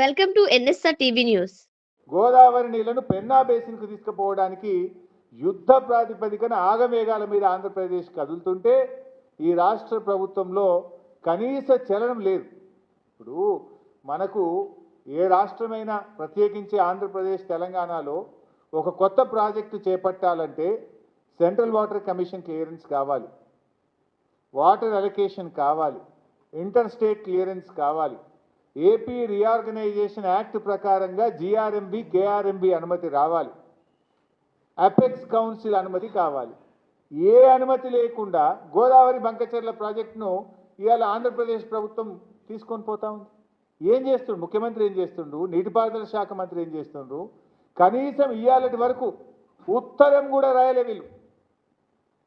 Welcome to NSR TV news. Godavari నీళ్ళను పెన్నా బేసిన్కు తీసుకుపోవడానికి యుద్ధ ప్రాతిపదికన ఆగమేఘాల మీద ఆంధ్రప్రదేశ్ కదులుతుంటే ఈ రాష్ట్ర ప్రభుత్వంలో కనీస చలనం లేదు. ఇప్పుడు మనకు ఏ రాష్ట్రమైనా ప్రత్యేకించి ఆంధ్రప్రదేశ్ తెలంగాణలో ఒక కొత్త ప్రాజెక్టు చేపట్టాలంటే సెంట్రల్ వాటర్ కమిషన్ క్లియరెన్స్ కావాలి. వాటర్ అలొకేషన్ కావాలి. ఇంటర్ స్టేట్ క్లియరెన్స్ కావాలి. ఏపీ రీఆర్గనైజేషన్ యాక్ట్ ప్రకారంగా జీఆర్ఎంబి కేఆర్ఎంబి అనుమతి రావాలి. అపెక్స్ కౌన్సిల్ అనుమతి కావాలి. ఏ అనుమతి లేకుండా గోదావరి బంకచెర్ల ప్రాజెక్టును ఇవాళ ఆంధ్రప్రదేశ్ ప్రభుత్వం తీసుకొని పోతా ఉంది. ఏం చేస్తుండు ముఖ్యమంత్రి ఏం చేస్తుండు నీటిపారుదల శాఖ మంత్రి ఏం చేస్తుండ్రు? కనీసం ఇవాళటి వరకు ఉత్తరం కూడా రాయలే వీళ్ళు.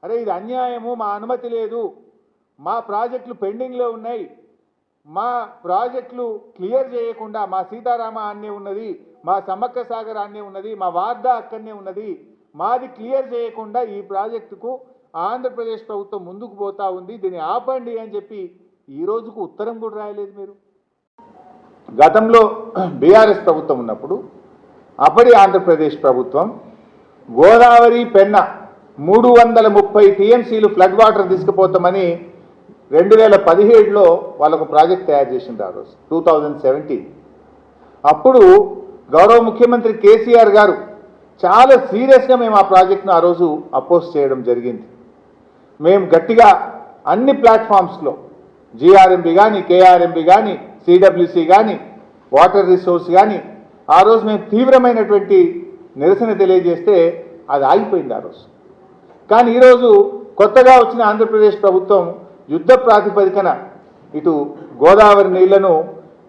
అరే ఇది అన్యాయము మా అనుమతి లేదు. మా ప్రాజెక్టులు పెండింగ్లో ఉన్నాయి. మా ప్రాజెక్టులు క్లియర్ చేయకుండా మా సీతారామ అన్నే ఉన్నది మా సమ్మక్క సాగర్ అన్నే ఉన్నది మా వార్దా అక్కడనే ఉన్నది మాది క్లియర్ చేయకుండా ఈ ప్రాజెక్టుకు ఆంధ్రప్రదేశ్ ప్రభుత్వం ముందుకు పోతా ఉంది దీన్ని ఆపండి అని చెప్పి ఈ రోజుకు ఉత్తరం కూడా రాయలేదు మీరు. గతంలో బీఆర్ఎస్ ప్రభుత్వం ఉన్నప్పుడు అప్పటి ఆంధ్రప్రదేశ్ ప్రభుత్వం గోదావరి పెన్న మూడు వందల ముప్పై టీఎంసీలు ఫ్లడ్ వాటర్ తీసుకుపోతామని రెండు వేల పదిహేడులో వాళ్ళకు ప్రాజెక్ట్ తయారు చేసింది ఆ రోజు టూ థౌజండ్ సెవెంటీన్ అప్పుడు గౌరవ ముఖ్యమంత్రి కేసీఆర్ గారు చాలా సీరియస్గా మేము ఆ ప్రాజెక్ట్ను ఆ రోజు అపోజ్ చేయడం జరిగింది. మేము గట్టిగా అన్ని ప్లాట్ఫామ్స్లో జీఆర్ఎంబి కానీ కేఆర్ఎంబి కానీ సిడబ్ల్యూసి కానీ వాటర్ రిసోర్స్ కానీ ఆ రోజు మేము తీవ్రమైనటువంటి నిరసన తెలియజేస్తే అది ఆగిపోయింది ఆ రోజు. కానీ ఈరోజు కొత్తగా వచ్చిన ఆంధ్రప్రదేశ్ ప్రభుత్వం యుద్ధ ప్రాతిపదికన ఇటు గోదావరి నీళ్ళను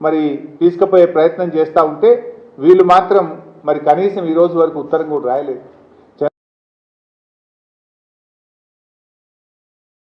మరి తీసుకుపోయే ప్రయత్నం చేస్తూ ఉంటే వీళ్ళు మాత్రం మరి కనీసం ఈరోజు వరకు ఉత్తరం కూడా రాయలేదు.